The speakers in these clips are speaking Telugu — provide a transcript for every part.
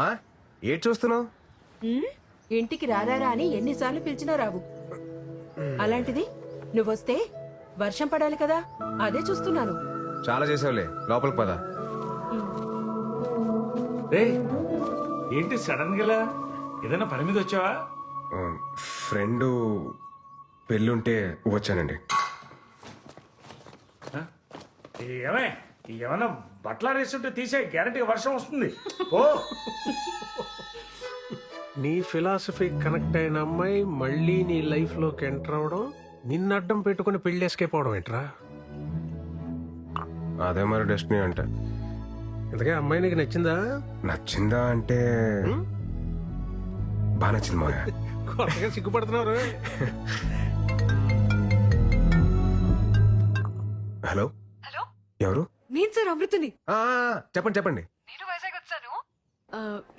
అమ్మా ఏడ్ చూస్తున్నావు? ఉమ్, ఇంటికి రారారా అని ఎన్నిసార్లు పిలిచినా రావు. అలాంటిది నువ్వొస్తే వర్షం పడాలి కదా అదే చూస్తున్నాను. చాలా చేసావులే లోపలికి పద. రే ఏంటి సడన్గా ఇలా? ఏదైనా పని మీద వచ్చావా? ఫ్రెండ్ పెళ్ళుంటే వచ్చానండి. ఆ? ఏమే ఏమన్నా బట్టల వేస్తుంటే తీసే గ్యారంటీ వర్షం వస్తుంది. ఓ నీ ఫిలాసఫీ కనెక్ట్ అయిన అమ్మాయి మళ్ళీ నీ లైఫ్లోకి ఎంటర్ అవడం నిన్ను అడ్డం పెట్టుకుని పెళ్ళి అవడం ఏంట్రా? అదే మరి డెస్టినీ అంటే. ఇంతకే అమ్మాయి నీకు నచ్చిందా? నచ్చిందా అంటే బాగా నచ్చింది మాయా కొత్తగా సిగ్గుపడుతున్నారు. హలో? హలో? ఎవరు? నేను సార్ అమృతని. ఆ, చెప్పండి చెప్పండి.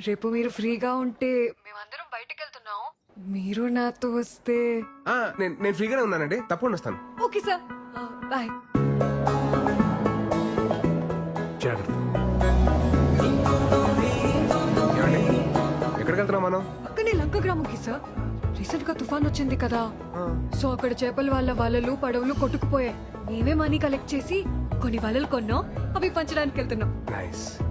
రేపు మీరు ఫ్రీగా ఉంటే మేమందరం బయటకు వెళ్తున్నాం మీరు నాతో వస్తే ఆ, నేను నేను ఫ్రీగానే ఉన్నానండి. తప్పకుండా వస్తాను. Okay sir. బాయ్. జాగ్రత్త. ఏమండి? ఎక్కడికి వెళ్తున్నాం మనం? అక్కనే లంక గ్రామంకి సార్. రీసెంట్గా తుఫాన్ వచ్చింది కదా. సో అక్కడ చేపల వాళ్ళ వలలు పడవలు కొట్టుకుపోయాయి. మేమే మనీ కలెక్ట్ చేసి కొన్ని వలలు కొన్నాం. అవి పంచడానికి వెళ్తున్నాం. నైస్.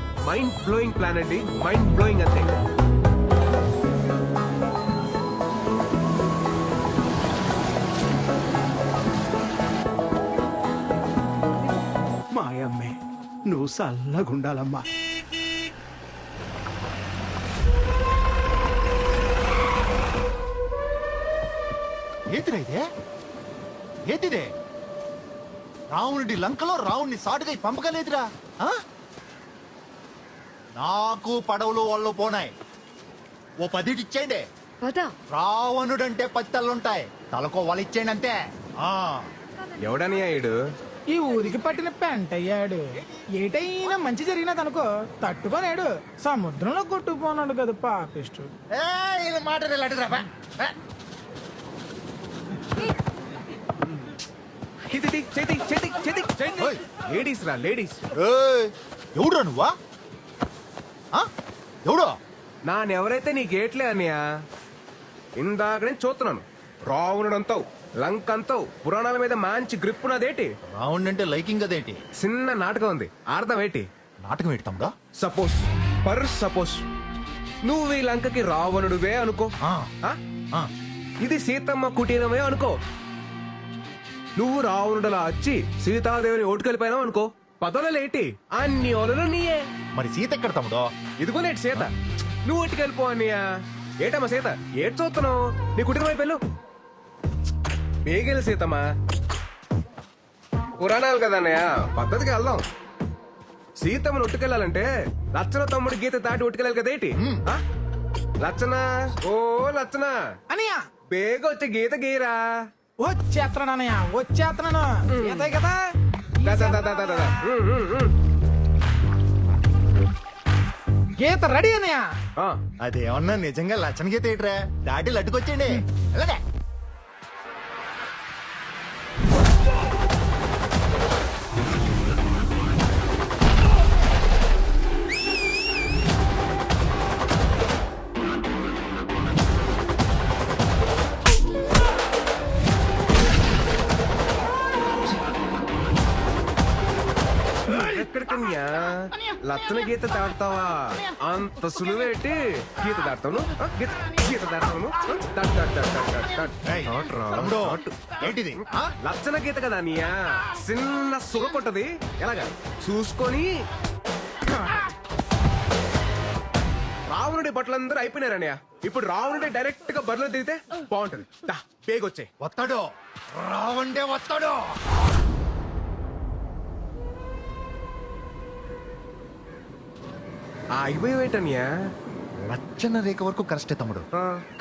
మైండ్ బ్లోయింగ్ ప్లాన్ అండి మైండ్ బ్లోయింగ్ అంతే మాయమ్మే నువ్వు చల్లగుండాలమ్మా ఏంటిరా ఇదే? ఏంటిదే? రావణుడి లంకలో రావణ్ణి సాటుగా పంపగలేదురా ఆ? నాకు పడవలు వాళ్ళు పోనాయి. ఓ పదిటి ఇచ్చేయండి. పదా. రావణుడంటే పది తలలుంటాయి. తలకో వాళ్ళు ఇచ్చేయండి అంతే. ఆ. ఎవడని అయ్యాడు? ఈ ఊరికి పట్టిన పెంట అయ్యాడు. ఏటైనా మంచి జరిగినదనుకో తట్టుకోలేడు. సముద్రంలో కొట్టుకుపోనాడు కదా పాపిష్టు ఏ, ఇది మాట అడుగురా బా. ఏ, ఓయ్. లేడీస్ రా లేడీస్. ఏయ్, ఎవడురా నువ్వా? ఎవడు? నానెవరైతే నీ గేట్లే అన్నయ్య? ఇందాక నేను చూస్తున్నాను. రావణుడు అంతావు లంక్ అంతావు పురాణాల మీద మంచి గ్రిప్ ఉన్నదేటి రావణ్ అంటే లైకింగ్ అదేంటి? చిన్న నాటకం ఉంది. అర్థం ఏంటి నాటకం ఏంటి తమ్ముడా? సపోజ్ పర్ సపోజ్ నువ్వు ఈ లంకకి రావణుడువే అనుకో. ఆ, ఆ? ఆ. ఇది సీతమ్మ కుటీరమే అనుకో. నువ్వు రావణుడలా వచ్చి సీతాదేవిని ఓటుకెళ్ళిపోయినావు అనుకో. పదవులేటి అన్ని ఒలలు నీయే. మరి సీత ఎక్కడ తమ్ముడో? ఇదిగో నేటి సీత. నువ్వు ఓటుకెళ్ళిపో అన్నయ్య. ఏటమ్మా సీత? ఏటి చూస్తున్నావు? నీ కుటుంబం వైపు వెళ్ళు. బేగెలు సీతమ్మా. పురాణాలు కదా అన్నయ్య. పద్ధతికి వెళ్దాం. సీతమ్మను ఒట్టుకెళ్ళాలంటే లచ్చన తమ్ముడు గీత దాటి ఒట్టుకెళ్ళాలి కదేటి ఆ? లచ్చన? ఓ లచ్చన? అనయ్య బేగ వచ్చి గీత గీరా. వచ్చేస్తున్నాను అనయ్య వచ్చేస్తున్నాను. ఈతే కదా? దా, దా, దా, దా, దా, దా. ఉమ్, ఉమ్, ఉమ్. గీత రెడీ అనయ్య ఆ, అదేమన్నా నిజంగా లచ్చన గీత ఏంట్రా? దాటి లట్టుకొచ్చేయండి వెళ్ళండి. ఎక్కడికన్యా? లచ్చన గీత దాడతావా అంత సులువేటి? గీత దాడతాను గీత గీత దాడతాను తమ్ముడు. ఏంటిది? ఆ? లచ్చన గీత కదా అన్నయ్య చిన్న సుగ కొట్టది. ఎలాగా? చూసుకొని. రావణుడి బట్టలందరూ అయిపోయినారన్నయ్య ఇప్పుడు రావణుడి డైరెక్ట్గా బరిలో దిగితే బాగుంటది. దా, పేగొచ్చే వస్తాడు. రావండే వస్తాడు. ఆగిపోయేటన్యా లచ్చన రేఖ వరకు కరెస్టే తమ్ముడు.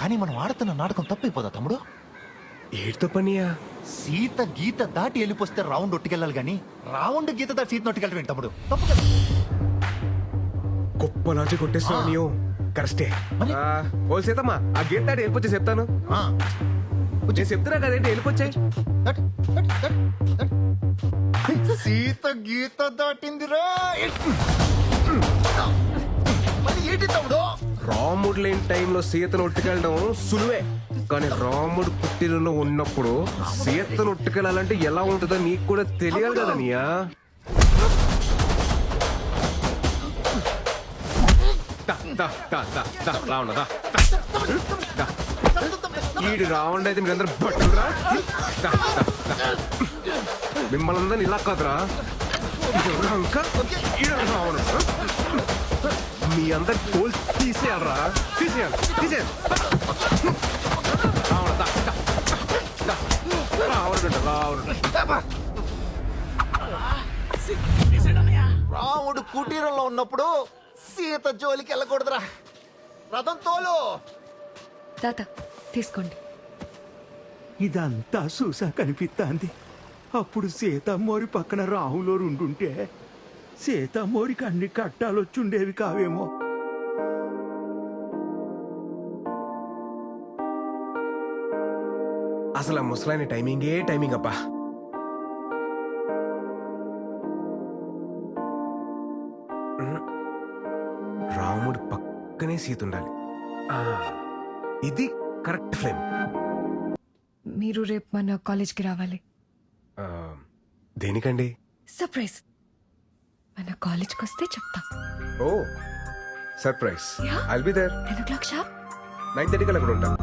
కానీ మనం ఆడుతున్న నాటకం తప్పైపోదా తమ్ముడు? ఏడుతో పనియా? సీత గీత దాటి వెళ్ళిపోస్తే రౌండ్ ఒట్టుకెళ్ళాలి కానీ రౌండ్ గీత దాటి సీత నొట్టుకెళ్ళటం తమ్ముడు? తప్పు కదా? గొప్ప కొట్టేస్తున్నావు నీవు. కరెస్టే ఓ సీతమ్మా ఆ గీత దాటి వెళ్ళిపోతే చెప్తాను. నేను చెప్తున్నా కదేంటి వెళ్ళిపోచ్చాయి. సీత గీత దాటిందిరా. మళ్ళీ ఏంటి తమ్ముడు? రాముడు లేని టైంలో సీతను ఉట్టుకెళ్ళడం సులువే. కానీ రాముడు పుట్టినలో ఉన్నప్పుడు సీతను ఉట్టుకెళ్ళాలంటే ఎలా ఉంటుందో నీకు కూడా తెలియాలి కదా నీయా. ఈడు రావణ అయితే మీరందరూ బట్టలు రా దా, దా, దా. మిమ్మల్ని అందరిని ఇలా కాదురా. ఇది ఈడు రావణ మీ అందరి తోలు తీసేయాలరా? తీసేయాలి తీసేయాలి. రాముడు కుటీరంలో ఉన్నప్పుడు సీత జోలికి వెళ్ళకూడదురా. రథం తోలు. తాత తీసుకోండి. ఇదంతా చూసా కనిపిస్తాంది అప్పుడు సీతమ్మోరి పక్కన రాహులో ఉండుంటే సీతమ్మోరికి అన్ని కట్టాలొచ్చుండేవి కావేమో. అసలు ఆ ముసలాయన టైమింగే టైమింగ్ అబ్బా. రాముడు పక్కనే సీత ఉండాలి ఆ, ఇది కరెక్ట్ ఫ్రేమ్ మీరు రేపు మన కాలేజ్కి రావాలి. ఆ, దేనికండి? సర్ప్రైజ్. కాలేజ్కి వస్తే చెప్తా. ఓ surprise. Yeah. I'll be there ten o'clock sharp nine thirty కల్లా అక్కడ ఉంటా.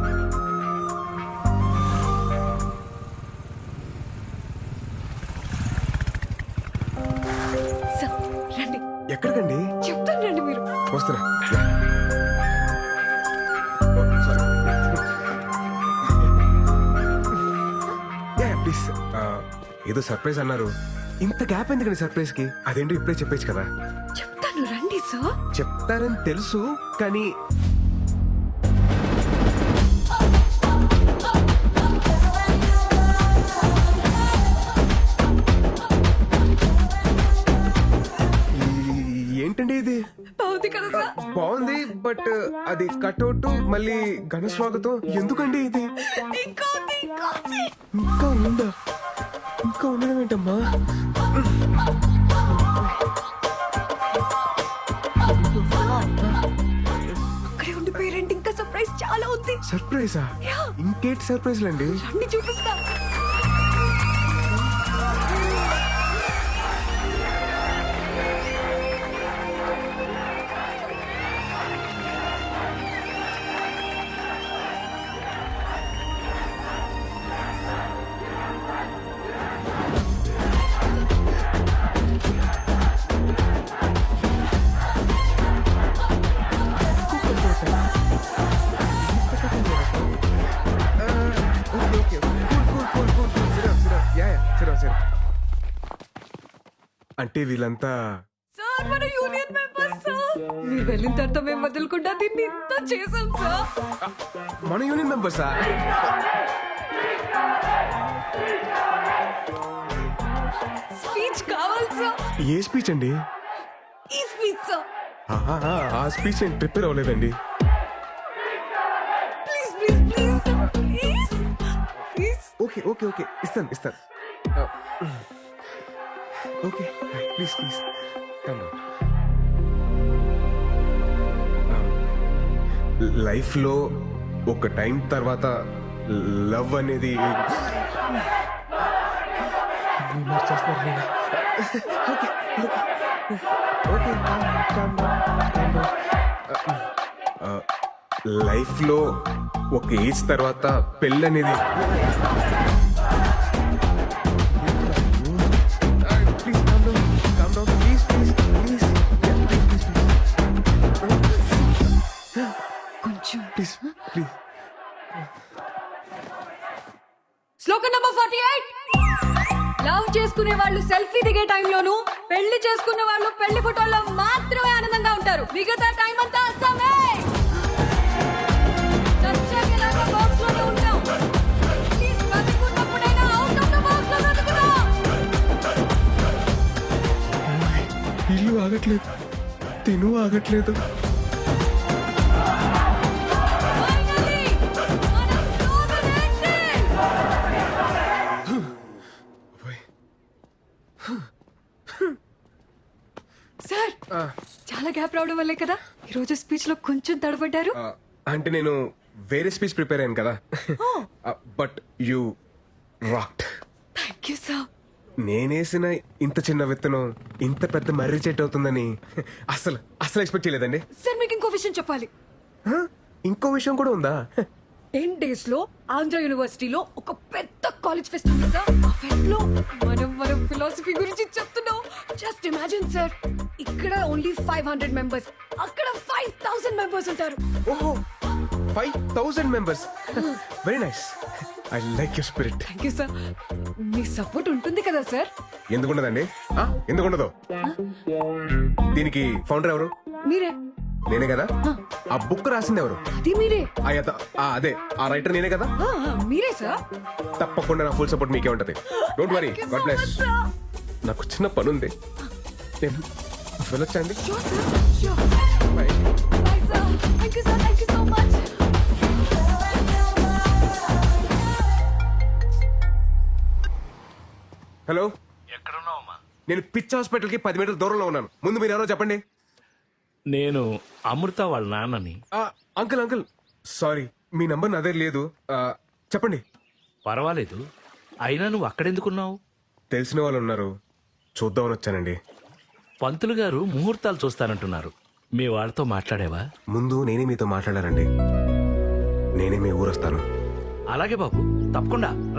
సార్ రండి. ఎక్కడికండి? చెప్తాను రండి మీరు. వస్తున్నా. ఓ, sorry. Yeah, please. ఆ, ఏదో సర్ప్రైజ్ అన్నారు. ఇంత గ్యాప్ ఎందుకండి సర్ప్రైజ్కి? అదేంటో ఇప్పుడే చెప్పేచ్చు కదా. చెప్తాను రండి సార్ చెప్తారని తెలుసు కానీ ఏంటండి ఇది? బాగుంది కదా సార్ బాగుంది బట్ అది కట్అవుట్ మళ్ళీ ఘన స్వాగతం. ఎందుకండి ఇది? ఇంకా ఉంది, ఇంకా ఉంది. ఇంకా ఉందా? ఇంకా ఉండడం ఏంటమ్మా? అక్కడే ఉండిపోయారండి ఇంకా సర్ప్రైజ్ చాలా ఉంది. సర్ప్రైజా. ఇంకేంటి సర్ప్రైజ్లు అండి రండి చూపిస్తా. అంటే వీళ్ళంతా సార్ మన యూనియన్ మెంబర్స్ సార్. మీరు వెళ్ళిన తర్వాత మేము వదలకుండా దీన్ని ఇంత చేసాం సార్. మన యూనియన్ మెంబర్సా? స్పీచ్ కావాలి సార్. ఏ స్పీచ్ అండి? ఈ స్పీచ్ సార్. ఆహా, ఆ స్పీచ్ నేను ప్రిపేర్ అవ్వలేదండి. Please please please sir. Please please. Okay okay okay. ఇస్తాను ఇస్తాను. ఓకే ప్లీజ్ ప్లీజ్ లైఫ్లో ఒక టైం తర్వాత లవ్ అనేది లైఫ్లో ఒక ఏజ్ తర్వాత పెళ్ళి శ్లోకం నంబర్ ఫార్టీ ఎయిట్ లవ్ చేసుకునే వాళ్ళు సెల్ఫీ దిగే టైంలోను పెళ్ళి చేసుకున్న వాళ్ళు పెళ్ళి ఫోటోల్లో మాత్రమే ఆనందంగా ఉంటారు. మిగతా టైం అంతా అస్సామే ఇల్లు ఆగట్లేదు. తిను ఆగట్లేదు. గ్యాప్ రావడం వల్లే కదా? ఈ రోజు స్పీచ్లో కొంచెం తడబడ్డారు. ఆ, అంటే నేను వేరే స్పీచ్ ప్రిపేర్ అయ్యాను కదా. But you rocked thank you sir. నేనేసిన ఇంత చిన్న విత్తనం ఇంత పెద్ద మర్రి చెట్టు అవుతుందని అసలు అసలు ఎక్స్పెక్ట్ చేయలేదండి. సార్ మీకు ఇంకో విషయం చెప్పాలి. హ? ఇంకో విషయం కూడా ఉందా? టెన్ డేస్లో ఆంధ్ర యూనివర్సిటీలో ఒక పెద్ద కాలేజ్ ఫెస్ట్ ఉంది సార్. ఆ ఫెస్ట్లో మనం మనం ఫిలాసఫీ గురించి చెప్తున్నాం. Just imagine sir. ఇక్కడ ఓన్లీ ఫైవ్ హండ్రెడ్ మెంబర్స్ అక్కడ ఫైవ్ థౌసండ్ మెంబర్స్ ఉంటారు. ఓహో five thousand members very nice I like your spirit thank you sir me support ఉంటుంది కదా సార్ ఎందుకుండదండి? ఎందుకుండదు? దీనికి ఫౌండర్ ఎవరు? మీరే. నేనే కదా? ఆ. బుక్ రాసింది ఎవరు? అది మీరే. ఆ అదే ఆ రైటర్ నేనే కదా? మీరే సార్ తప్పకుండా నా ఫుల్ సపోర్ట్ మీకే ఉంటది. డోంట్ వరీ గాడ్ బ్లెస్ నాకు చిన్న పని ఉంది నేను వెళ్ళొచ్చండి. హలో. నేను పిచ్ హాస్పిటల్కి పది మీటర్ల దూరంలో ఉన్నాను. ముందు మీరు ఎవరో చెప్పండి. నేను అమృత వాళ్ళ నాన్నని. ఆ, అంకుల్ అంకుల్. సారీ మీ నంబర్ నా దగ్గర లేదు చెప్పండి. పర్వాలేదు. అయినా నువ్వు అక్కడెందుకున్నావు? తెలిసిన వాళ్ళు ఉన్నారు. చూద్దామని వచ్చానండి. పంతులు గారు ముహూర్తాలు చూస్తానంటున్నారు. మీ వాళ్ళతో మాట్లాడేవా? ముందు నేనే మీతో మాట్లాడారండి నేనే మీ ఊరొస్తాను. అలాగే బాబు తప్పకుండా. రా.